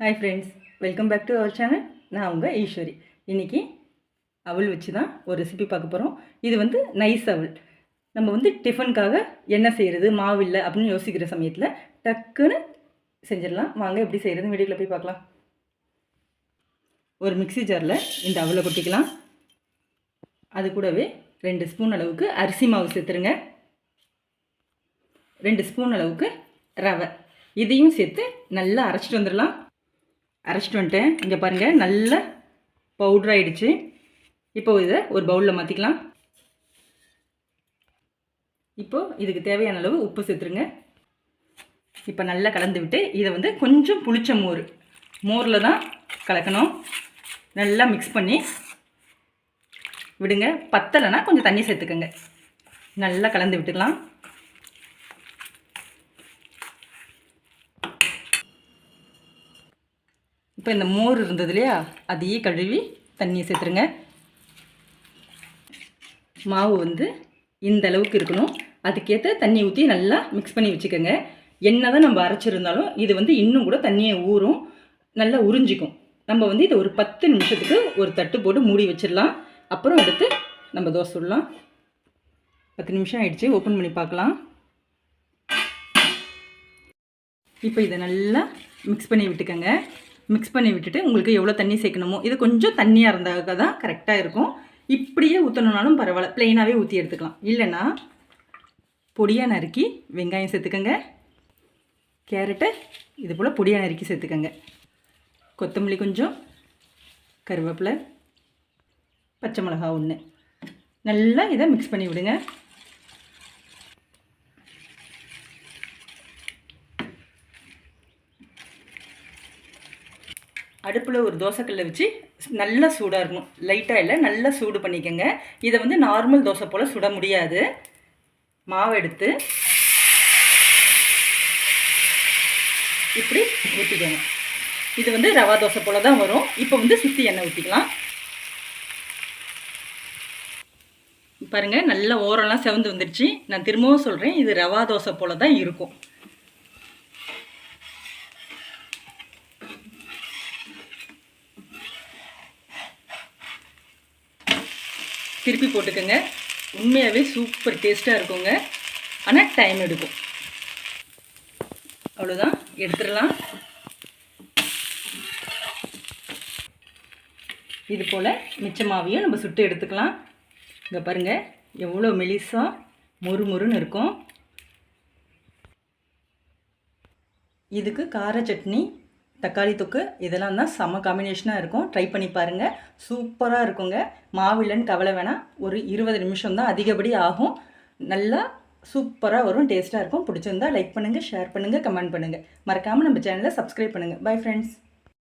Hi friends welcome back to our channel நான் உங்கள் ஈஸ்வரி. இன்றைக்கி அவள் வச்சு தான் ஒரு ரெசிபி பார்க்க போகிறோம் இது வந்து நைஸ் அவள். நம்ம வந்து டிஃபனுக்காக என்ன செய்கிறது மாவு இல்லை அப்படின்னு யோசிக்கிற சமயத்தில் டக்குன்னு செஞ்சிடலாம். வாங்க எப்படி செய்கிறதுன்னு வீடியோவில் போய் பார்க்கலாம். ஒரு மிக்ஸி ஜாரில் இந்த அவளை கொட்டிக்கலாம். அது கூடவே ரெண்டு ஸ்பூன் அளவுக்கு அரிசி மாவு சேர்த்துருங்க. ரெண்டு ஸ்பூன் அளவுக்கு ரவை. இதையும் சேர்த்து நல்லா அரைச்சிட்டு வந்துடலாம். அரைச்சிட்டு வந்துட்டேன். இங்கே பாருங்கள் நல்ல பவுட்ரு ஆயிடுச்சு. இப்போ இதை ஒரு பவுலில் மாற்றிக்கலாம் இப்போது இதுக்கு தேவையான அளவு உப்பு சேர்த்துருங்க. இப்போ நல்லா கலந்து விட்டு இதை வந்து கொஞ்சம் புளிச்ச மோர். மோரில் தான் கலக்கணும். நல்லா மிக்ஸ் பண்ணி விடுங்க. பத்தலைன்னா கொஞ்சம் தண்ணி சேர்த்துக்கோங்க. நல்லா கலந்து விட்டுக்கலாம். இப்போ இந்த மோர் இருந்தது இல்லையா? அதையே கழுவி தண்ணியை சேர்த்துருங்க. மாவு வந்து இந்த அளவுக்கு இருக்கணும். அதுக்கேற்ற தண்ணி ஊற்றி நல்லா மிக்ஸ் பண்ணி வச்சுக்கோங்க. என்ன தான் நம்ம அரைச்சிருந்தாலும் இது வந்து இன்னும் கூட தண்ணியை ஊறும் நல்லா உறிஞ்சிக்கும். நம்ம வந்து இதை ஒரு பத்து நிமிஷத்துக்கு ஒரு தட்டு போட்டு மூடி வச்சிடலாம். அப்புறம் எடுத்து நம்ம தோசை சுடலாம். பத்து நிமிஷம் ஆகிடுச்சு ஓப்பன் பண்ணி பார்க்கலாம். இப்போ இதை நல்லா மிக்ஸ் பண்ணி விட்டுக்கோங்க. மிக்ஸ் பண்ணி விட்டுட்டு உங்களுக்கு எவ்வளோ தண்ணி சேர்க்கணுமோ இது கொஞ்சம் தண்ணியாக இருந்தாக்க தான் கரெக்டாக இருக்கும். இப்படியே ஊற்றணுனாலும் பரவாயில்ல. ப்ளெயினாகவே ஊற்றி எடுத்துக்கலாம். இல்லைன்னா பொடியாக நறுக்கி வெங்காயம் சேர்த்துக்கோங்க. கேரட்டை இது போல் பொடியாக நறுக்கி சேர்த்துக்கோங்க. கொத்தமல்லி கொஞ்சம் கருவேப்பிலை பச்சை மிளகா ஒன்று நல்லா இதை மிக்ஸ் பண்ணி விடுங்க. அடுப்பில் ஒரு தோசைக்கல்லை வச்சு நல்லா சூடாக இருக்கணும் லைட்டாக இல்லை நல்லா சூடு பண்ணிக்கோங்க. இதை வந்து நார்மல் தோசை போல் சுட முடியாது. மாவு எடுத்து இப்படி ஊற்றிக்கோங்க இது வந்து ரவா தோசை போல் தான் வரும். இப்போ வந்து சுற்றி எண்ணெய் ஊற்றிக்கலாம் பாருங்கள் நல்ல ஓரம்லாம் செவந்து வந்துடுச்சு நான் திரும்பவும் சொல்கிறேன் இது ரவா தோசை போல் தான் இருக்கும். திருப்பி போட்டுக்கோங்க. உண்மையாகவே சூப்பர் டேஸ்ட்டாக இருக்குங்க. ஆனால் டைம் எடுக்கும். அவ்வளோதான் எடுத்துடலாம். இது போல் மிச்சமாவையும் நம்ம சுட்டு எடுத்துக்கலாம். இங்கே பாருங்கள் எவ்வளோ மெலிசாக மொறு மொறுன்னு இருக்கும். இதுக்கு கார சட்னி தக்காளி தொக்கு இதெல்லாம் தான் செம்ம காம்பினேஷனாக இருக்கும். ட்ரை பண்ணி பாருங்கள் சூப்பராக இருக்குங்க. மாவில்லன்னு கவலை வேணாம். ஒரு இருபது நிமிஷம் தான் அதிகப்படி ஆகும். நல்லா சூப்பராக வரும். டேஸ்ட்டாக இருக்கும். பிடிச்சிருந்தா லைக் பண்ணுங்கள் ஷேர் பண்ணுங்கள் கமெண்ட் பண்ணுங்கள் மறக்காமல் நம்ம சேனலை சப்ஸ்கிரைப் பண்ணுங்கள் பை ஃப்ரெண்ட்ஸ்